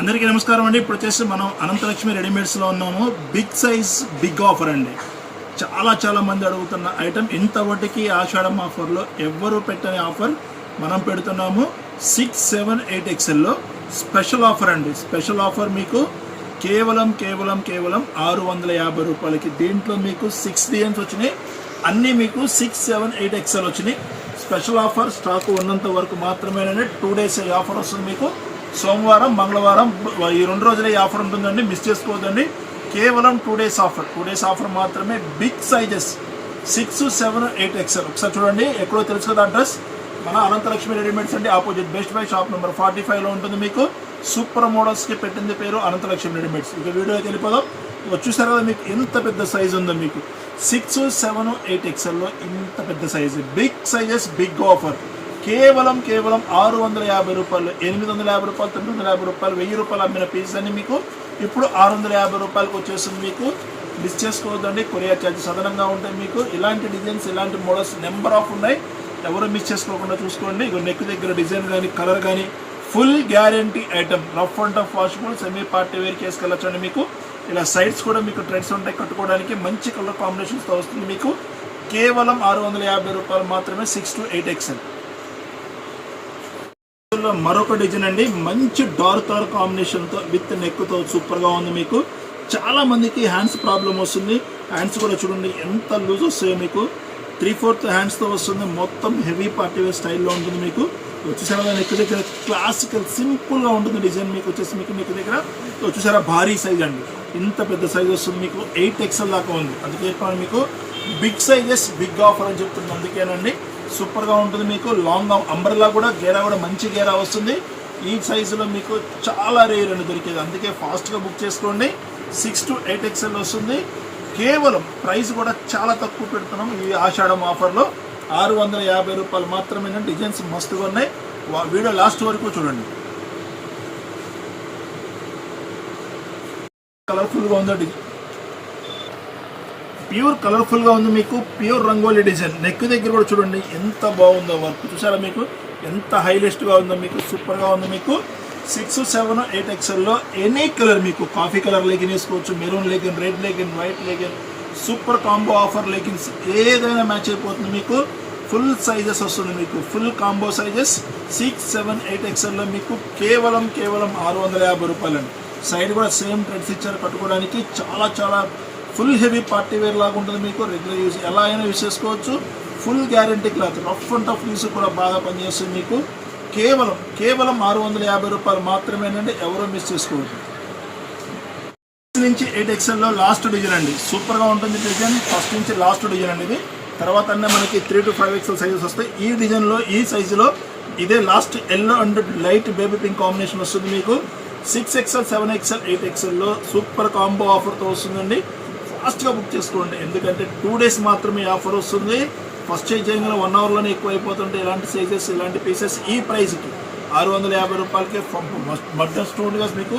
అందరికీ నమస్కారం అండి. ఇప్పుడు వచ్చేసి మనం అనంతలక్ష్మి రెడీమేడ్స్లో ఉన్నాము. బిగ్ సైజ్ బిగ్ ఆఫర్ అండి. చాలా చాలా మంది అడుగుతున్న ఐటమ్ ఇంతవరకు ఆషాఢం ఆఫర్లో ఎవ్వరు పెట్టని ఆఫర్ మనం పెడుతున్నాము. సిక్స్ సెవెన్ ఎయిట్ ఎక్స్ఎల్లో స్పెషల్ ఆఫర్ అండి. స్పెషల్ ఆఫర్ మీకు కేవలం కేవలం కేవలం ఆరు వందల యాభై రూపాయలకి దీంట్లో మీకు సిక్స్ డిఎన్స్ వచ్చినాయి. అన్నీ మీకు సిక్స్ సెవెన్ ఎయిట్ ఎక్స్ఎల్ వచ్చినాయి. స్పెషల్ ఆఫర్ స్టాక్ ఉన్నంత వరకు మాత్రమేనండి. టూ డేస్ ఆఫర్ వస్తుంది మీకు. సోమవారం మంగళవారం ఈ రెండు రోజులే ఈ ఆఫర్ ఉంటుందండి. మిస్ చేసుకోవద్దండి. కేవలం two days offer two days offer మాత్రమే big sizes. Six seven eight XL ఒకసారి చూడండి. ఎక్కడో తెలుసు కదా అడ్రస్? మన అనంతలక్ష్మి రెడీమేడ్స్ అండి. Opposite best buy shop number forty ఫైవ్లో ఉంటుంది మీకు. సూపర్ మోడల్స్కి పెట్టింది పేరు అనంతలక్ష్మి రెడీమేడ్స్. ఇక వీడియో అయితే వెళ్ళిపోదాం చూసారు కదా మీకు ఎంత పెద్ద సైజ్ ఉందో మీకు. సిక్స్ సెవెన్ ఎయిట్ ఎక్స్ఎల్లో ఇంత పెద్ద size big sizes big offer కేవలం కేవలం ఆరు వందల యాభై రూపాయలు ఎనిమిది వందల యాభై రూపాయలు తొమ్మిది వందల యాభై రూపాయలు వెయ్యి రూపాయలు అమ్మిన పీస్ అన్ని మీకు. ఇప్పుడు ఆరు వందల యాభై రూపాయలకు వచ్చేస్తుంది మీకు. మిస్ చేసుకోవద్దండి కొరియర్ ఛార్జెస్ అదనంగా ఉంటాయి మీకు. ఇలాంటి డిజైన్స్ ఇలాంటి మోడల్స్ నెంబర్ ఆఫ్ ఉన్నాయి. ఎవరు మిస్ చేసుకోకుండా చూసుకోండి. ఇక నెక్ దగ్గర డిజైన్ కానీ కలర్ కానీ full guarantee item rough and tough washable semi party wear చేసుకెళ్ళచ్చండి మీకు. ఇలా సైడ్స్ కూడా మీకు ట్రెండ్స్ ఉంటాయి కట్టుకోవడానికి. మంచి కలర్ కాంబినేషన్స్తో వస్తుంది మీకు. కేవలం ఆరు వందల యాభై రూపాయలు మాత్రమే సిక్స్ టు ఎయిట్ ఎక్స్ఎల్ మరొక డిజైన్ అండి. మంచి డార్క్ కలర్ కాంబినేషన్తో విత్ నెక్తో సూపర్గా ఉంది మీకు. చాలా మందికి హ్యాండ్స్ ప్రాబ్లం వస్తుంది. హ్యాండ్స్ కూడా చూడండి ఎంత లూజ్ వస్తాయో మీకు. త్రీ ఫోర్త్ హ్యాండ్స్తో వస్తుంది. మొత్తం హెవీ పార్టీ వేర్ స్టైల్లో ఉంటుంది మీకు. వచ్చేసారా నెక్ దగ్గర క్లాసికల్ సింపుల్గా ఉంటుంది డిజైన్ మీకు. వచ్చేసి మీకు నెక్ దగ్గర. వచ్చేసారా భారీ సైజ్ అండి. ఇంత పెద్ద సైజ్ వస్తుంది మీకు. ఎయిట్ ఎక్స్ఎల్ దాకా ఉంది. అందుకే మీకు. బిగ్ సైజెస్ బిగ్ ఆఫర్ అని చెప్తుంది. అందుకేనండి. సూపర్గా ఉంటుంది మీకు. లాంగ్ అంబర్లా కూడా గేరా కూడా మంచి గేరా వస్తుంది. ఈ సైజులో మీకు చాలా రేర్ అని దొరికేది అందుకే ఫాస్ట్గా బుక్ చేసుకోండి. సిక్స్ టు ఎయిట్ ఎక్స్ఎల్ వస్తుంది. కేవలం ప్రైస్ కూడా చాలా తక్కువ పెడుతున్నాం ఈ ఆషాఢం ఆఫర్లో. ఆరు వందల యాభై రూపాయలు మాత్రమే డిజైన్స్ మస్తుగా ఉన్నాయి. వా- వీడియో లాస్ట్ వరకు చూడండి. కలర్ఫుల్గా ఉందో ప్యూర్ కలర్ఫుల్గా ఉంది మీకు ప్యూర్ రంగోలీ డిజైన్. నెక్ దగ్గర కూడా చూడండి ఎంత బాగుందో వర్క్. చూసారా మీకు? ఎంత హైలెస్ట్గా ఉందో మీకు సూపర్గా ఉంది మీకు. సిక్స్ సెవెన్ ఎయిట్ ఎక్స్ఎల్లో ఎనీ కలర్ మీకు. కాఫీ కలర్ లెగిన్ వేసుకోవచ్చు maroon legging red legging white legging super combo offer leggings ఏదైనా మ్యాచ్ అయిపోతుంది మీకు. ఫుల్ సైజెస్ వస్తుంది మీకు. Full combo sizes six seven eight ఎక్స్ఎల్లో మీకు. కేవలం కేవలం ఆరు వందల యాభై రూపాయలండి. సైడ్ కూడా సేమ్ ట్రెడ్స్ ఇచ్చారు కట్టుకోవడానికి. చాలా చాలా ఫుల్ హెవీ పార్టీ వేర్ లాగా ఉంటుంది మీకు రెగ్యులర్ యూజ్ ఎలా అయినా యూజ్ చేసుకోవచ్చు. Full guarantee cloth. Rough and tough use కూడా బాగా పనిచేస్తుంది మీకు. కేవలం కేవలం ఆరు వందల యాభై రూపాయలు మాత్రమేనండి ఎవరో మిస్ చేసుకోవచ్చు నుంచి ఎయిట్ ఎక్స్ఎల్లో లాస్ట్ డిజైన్ అండి. సూపర్గా ఉంటుంది డిజైన్ ఫస్ట్ నుంచి లాస్ట్ డిజైన్ అండి ఇది. తర్వాత అన్నీ మనకి three two five XL sizes వస్తాయి. ఈ డిజైన్లో ఈ సైజులో ఇదే last yellow and light baby pink combination వస్తుంది మీకు. Six XL seven XL eight ఎక్స్ఎల్లో super combo ఆఫర్తో వస్తుందండి. ఫాస్ట్గా బుక్ చేసుకోండి. ఎందుకంటే టూ డేస్ మాత్రమే ఆఫర్ వస్తుంది. ఫస్ట్ సైజ్ చేయగానే వన్ అవర్లోనే ఎక్కువ అయిపోతుంటే ఇలాంటి సైజెస్ ఇలాంటి పీసెస్ ఈ ప్రైస్కి ఆరు వందల యాభై రూపాయలకే బట్టర్ స్టోన్గా మీకు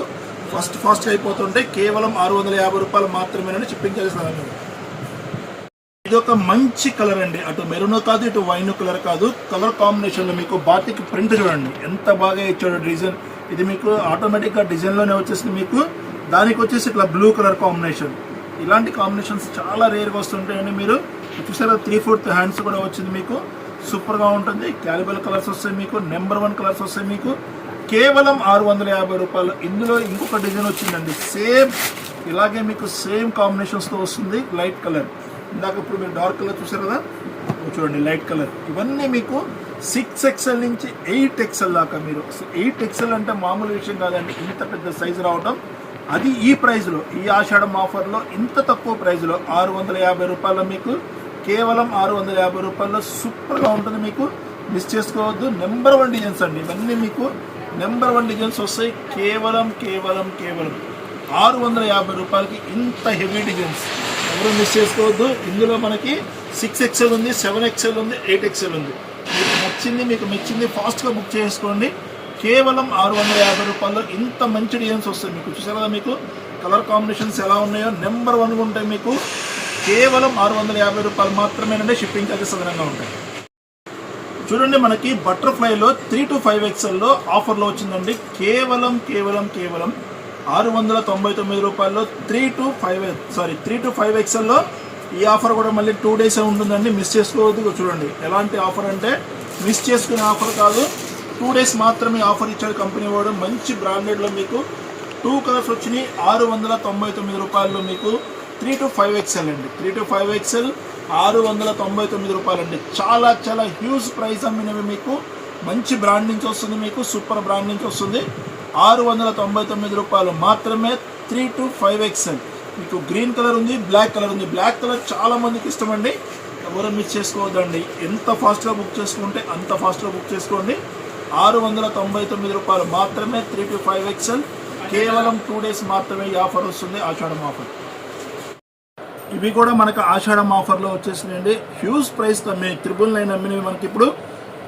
ఫస్ట్ ఫాస్ట్గా అయిపోతుంటే కేవలం ఆరు వందల యాభై రూపాయలు మాత్రమేనని షిప్పింగ్ చేస్తున్నాను ఇది ఒక మంచి కలర్ అండి. అటు మెరూన్ కాదు ఇటు వైన్ కలర్ కాదు. కలర్ కాంబినేషన్లో మీకు బాటిక్ ప్రింట్ చూడండి. ఎంత బాగా ఇచ్చాడు డిజైన్. ఇది మీకు ఆటోమేటిక్గా డిజైన్లోనే వచ్చేసి వచ్చేసింది మీకు. దానికి వచ్చేసి ఇట్లా బ్లూ కలర్ కాంబినేషన్. ఇలాంటి కాంబినేషన్స్ చాలా రేర్గా వస్తుంటాయండి మీరు. చూసారా త్రీ ఫోర్త్ హ్యాండ్స్ కూడా వచ్చింది మీకు. సూపర్గా ఉంటుంది. క్యాలిబల్ కలర్స్ వస్తాయి మీకు. నెంబర్ వన్ కలర్స్ వస్తాయి మీకు. కేవలం ఆరు వందల యాభై రూపాయలు. ఇందులో ఇంకొక డిజైన్ వచ్చిందండి. సేమ్ ఇలాగే మీకు సేమ్ కాంబినేషన్స్తో వస్తుంది. లైట్ కలర్ ఇందాక ఇప్పుడు మీరు డార్క్ కలర్ చూసారు కదా? చూడండి లైట్ కలర్ ఇవన్నీ మీకు సిక్స్ ఎక్స్ఎల్ నుంచి ఎయిట్ ఎక్స్ఎల్ దాకా మీరు. ఎయిట్ ఎక్స్ఎల్ అంటే మామూలు విషయం కాదండి. ఇంత పెద్ద సైజు రావడం అది ఈ ప్రైస్లో ఈ ఆషాఢం ఆఫర్లో ఇంత తక్కువ ప్రైస్లో ఆరు వందల యాభై రూపాయల మీకు కేవలం ఆరు వందల యాభై రూపాయల్లో సూపర్గా ఉంటుంది మీకు. మిస్ చేసుకోవద్దు. నెంబర్ వన్ డిజైన్స్ అండి. ఇవన్నీ మీకు నెంబర్ వన్ డిజైన్స్ వస్తాయి. కేవలం కేవలం కేవలం ఆరు వందల యాభై రూపాయలకి ఇంత హెవీ డిజైన్స్. ఎవరు మిస్ చేసుకోవద్దు. ఇందులో మనకి సిక్స్ ఎక్స్ఎల్ ఉంది సెవెన్ ఎక్స్ఎల్ ఉంది ఎయిట్ ఎక్స్ఎల్ ఉంది. మీకు నచ్చింది మీకు మెచ్చింది ఫాస్ట్గా బుక్ చేసుకోండి. కేవలం ఆరు వందల యాభై రూపాయల్లో ఇంత మంచి డిజైన్స్ వస్తాయి. మీకు చూసారు కదా మీకు? కలర్ కాంబినేషన్స్ ఎలా ఉన్నాయో? నెంబర్ వన్గా ఉంటాయి మీకు. కేవలం ఆరు వందల యాభై రూపాయలు మాత్రమేనండి షిప్పింగ్ ఛార్జెస్ అదనంగా ఉంటాయి. చూడండి మనకి బటర్ఫ్లైలో త్రీ టు ఫైవ్ ఎక్స్ఎల్లో ఆఫర్లో వచ్చిందండి. కేవలం కేవలం కేవలం ఆరు వందల తొంభై తొమ్మిది రూపాయల్లో three two five sorry three two five ఎక్స్ఎల్లో ఈ ఆఫర్ కూడా మళ్ళీ టూ డేస్ ఉంటుందండి. మిస్ చేసుకోవద్దు చూడండి. ఎలాంటి ఆఫర్ అంటే మిస్ చేసుకునే ఆఫర్ కాదు. టూ డేస్ మాత్రమే ఆఫర్ ఇచ్చాడు కంపెనీ వాడు. మంచి బ్రాండెడ్లో మీకు టూ కలర్స్ వచ్చినాయి. ఆరు వందల తొంభై తొమ్మిది రూపాయల్లో మీకు త్రీ టు ఫైవ్ ఎక్స్ఎల్ అండి. త్రీ టు ఫైవ్ ఎక్స్ఎల్ ఆరు వందల తొంభై తొమ్మిది రూపాయలు అండి చాలా చాలా హ్యూజ్ ప్రైస్ అమ్మినవి మీకు. మంచి బ్రాండ్ నుంచి వస్తుంది మీకు. సూపర్ బ్రాండ్ నుంచి వస్తుంది. ఆరు వందల తొంభై తొమ్మిది రూపాయలు మాత్రమే త్రీ టు ఫైవ్ ఎక్స్ఎల్. మీకు గ్రీన్ కలర్ ఉంది బ్లాక్ కలర్ ఉంది. బ్లాక్ కలర్ చాలా మందికి ఇష్టమండి ఎవరు మిస్ చేసుకోవద్దండి. ఎంత ఫాస్ట్గా బుక్ చేసుకుంటే అంత ఫాస్ట్గా బుక్ చేసుకోండి. ఆరు వందల తొంభై తొమ్మిది రూపాయలు మాత్రమే త్రీ టు ఫైవ్ ఎక్స్ఎల్ కేవలం టూ డేస్ మాత్రమే ఈ ఆఫర్ వస్తుంది ఆషాఢం ఆఫర్ ఇవి కూడా మనకు ఆషాఢం ఆఫర్లో వచ్చేసినాయండి. హ్యూజ్ ప్రైస్ తమ్మి త్రిబుల్ నైన్ అమ్మినవి మనకి ఇప్పుడు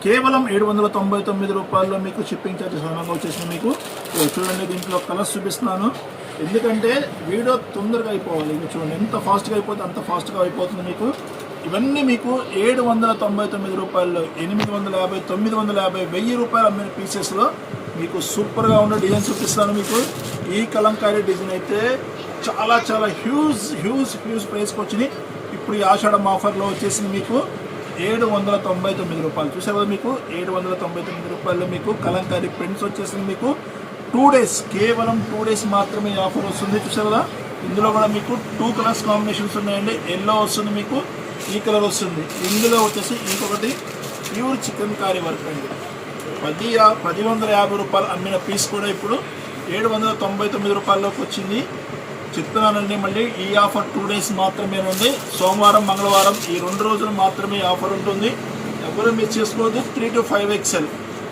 కేవలం ఏడు వందల తొంభై తొమ్మిది రూపాయల్లో మీకు షిప్పింగ్ ఛార్జెస్ అదనంగా వచ్చేసింది మీకు. చూడండి దీంట్లో కలర్స్ చూపిస్తున్నాను. ఎందుకంటే వీడియో తొందరగా అయిపోవాలి. చూడండి ఎంత ఫాస్ట్గా అయిపోతే అంత ఫాస్ట్గా అయిపోతుంది మీకు. ఇవన్నీ మీకు ఏడు వందల తొంభై తొమ్మిది రూపాయల్లో ఎనిమిది వందల యాభై తొమ్మిది వందల యాభై వెయ్యి రూపాయలు అమ్మిన పీసెస్లో మీకు సూపర్గా ఉన్న డిజైన్ చూపిస్తాను మీకు. ఈ కలంకారీ డిజైన్ అయితే చాలా చాలా హ్యూజ్ హ్యూజ్ హ్యూజ్ ప్రైస్కి వచ్చినాయి. ఇప్పుడు ఈ ఆషాఢం ఆఫర్లో వచ్చేసింది మీకు ఏడు వందల తొంభై తొమ్మిది రూపాయలు. చూసారు కదా మీకు? ఏడు వందల తొంభై తొమ్మిది రూపాయలు మీకు కలంకారీ ప్రింట్స్ వచ్చేసింది మీకు. టూ డేస్ కేవలం టూ డేస్ మాత్రమే ఆఫర్ వస్తుంది. చూసారు కదా? ఇందులో కూడా మీకు టూ కలర్స్ కాంబినేషన్స్ ఉన్నాయండి. ఎల్లో వస్తుంది మీకు. ఈ కలర్ వస్తుంది. ఇందులో వచ్చేసి ఇంకొకటి ప్యూర్ చికెన్ కారీ వర్క్ అండి. పది పది వందల యాభై రూపాయలు అమ్మిన పీస్ కూడా ఇప్పుడు ఏడు వందల తొంభై తొమ్మిది రూపాయల్లోకి వచ్చింది. చెప్తున్నానండి మళ్ళీ ఈ ఆఫర్ టూ డేస్ మాత్రమేనండి సోమవారం మంగళవారం ఈ రెండు రోజులు మాత్రమే ఆఫర్ ఉంటుంది. ఎవరు మీరు చేసుకోవద్దు. Three two five XL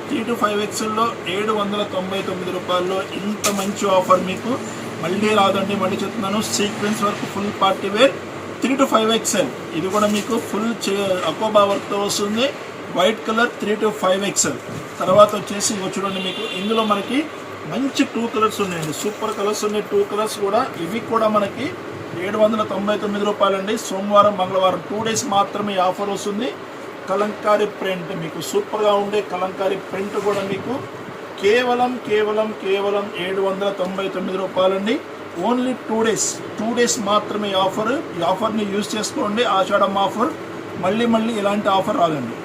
three two five ఎక్స్ఎల్లో ఏడు వందల తొంభై తొమ్మిది రూపాయల్లో ఇంత మంచి ఆఫర్ మీకు. మళ్ళీ రాదండి మళ్ళీ చెప్తున్నాను. Sequence work full party wear three two five XL ఇది కూడా మీకు ఫుల్ అకోబా వర్క్తో వస్తుంది. White colour three two five XL తర్వాత వచ్చేసి చూడండి మీకు. ఇందులో మనకి మంచి టూ కలర్స్ ఉన్నాయండి. సూపర్ కలర్స్ ఉన్నాయి. టూ కలర్స్ కూడా. ఇవి కూడా మనకి ఏడు వందల తొంభై తొమ్మిది రూపాయలండి. సోమవారం మంగళవారం టూ డేస్ మాత్రమే ఆఫర్ వస్తుంది. కలంకారీ ప్రింట్ మీకు సూపర్గా ఉండే కలంకారీ ప్రింట్ కూడా మీకు కేవలం కేవలం కేవలం ఏడు వందల తొంభై తొమ్మిది రూపాయలండి. Only two days two days మాత్రమే ఆఫర్ ఈ ఆఫర్ని యూజ్ చేసుకోండి ఆషాఢం ఆఫర్ మళ్ళీ మళ్ళీ ఇలాంటి ఆఫర్ రాదండి.